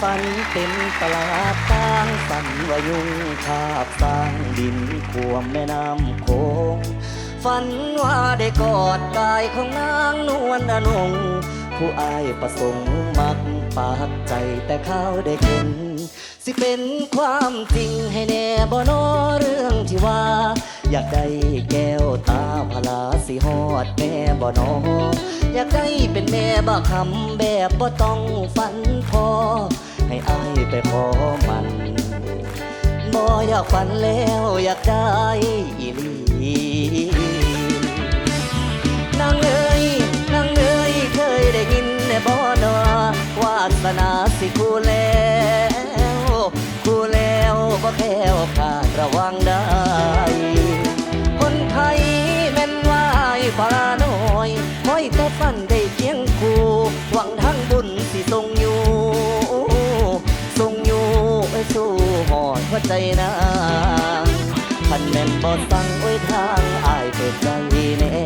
ฝันเต็มตลาดต่างฝันว่ายุงคาบสร้างดินควมแม่น้ำโขงฝันว่าได้กอดกายของนางนวลอนงผู้อายประสงค์มักปากใจแต่เขาได้เห็น สิเป็นความจริงให้แน่บ่นอเรื่องที่ว่า อยากได้แก้วตาพลาสิฮอดแม่บ่นออยากได้เป็นแม่บ่คำแบบบ่ต้องฝันพอ ให้อายไปขอมันบ่อยากฝันแล้วอยากได้อีลีนางเอ้ยนางเอ้ยเคยได้ยินแน่บ่นอวาสนาสิคู่แล้วคู่แล้วบ่แค่ขาดระวังได้คนไทยแม่นว่าไอ้ปลาน้อยคอยแต่ฝันได้เคียงคู่หวังทั้งบุญ สู้หอดหัวใจนางพันแม่นบ่สั่งไว้ทางอายเปิดใจแน่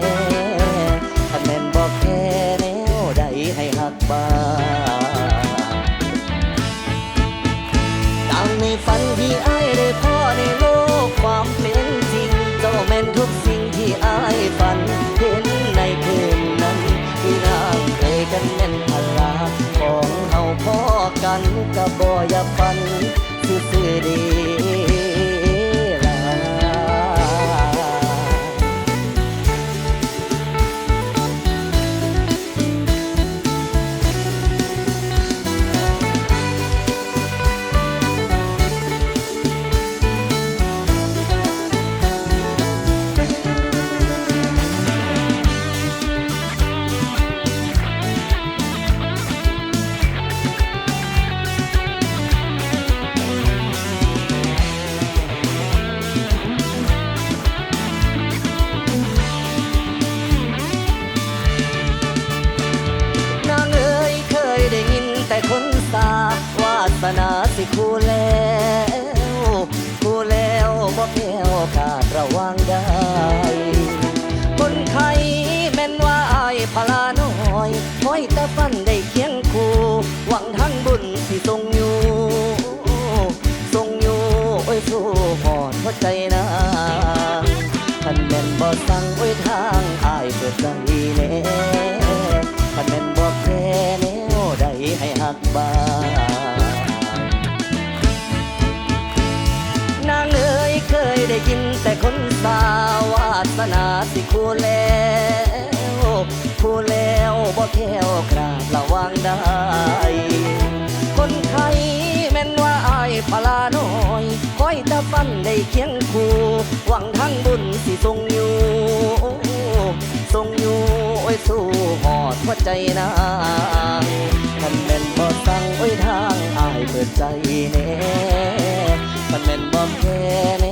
พันแม่นบ่แค่แนวใดให้หักบ้างดังในฝันที่อายได้พ่อในโลกความเป็นจริง เจ้าแม่นทุกสิ่งที่อายฝันเห็นในคืนนั้นที่นางเคยกันแม่นพลาของเฮาพ่อกันกับบ่อยาฝัน สิคู่แล้วคู่แล้วบ่แพ้วขาดระวังได้ คนไทยแม่นว่าอายพลาน้อยคอยแต่ฝันได้เคียงคู่หวังทั้งบุญที่ทรงอยู่ทรงอยู่โอ้ยสู้หอดหัวใจนางท่านแม่นบ่สั่งไว้ทางอายเปิดใจแน่ท่านแม่นบ่แค่แนวใดให้หักบา ได้ยินแต่คนสาวาสนาสิคู่แล้วคู่แล้วบ่แค่วกราดระวังได้ คนไทยแม่นว่าอายพลาน้อยคอยต่ฟันได้เคียงคู่หวังทั้งบุญสิทรงอยู่ทรงอยู่โอ้ยสู้หอดหัวใจนางท่านแม่นบ่สั่งไว้ทางอายเปิดใจแน่มันแม่นบ่แค่แน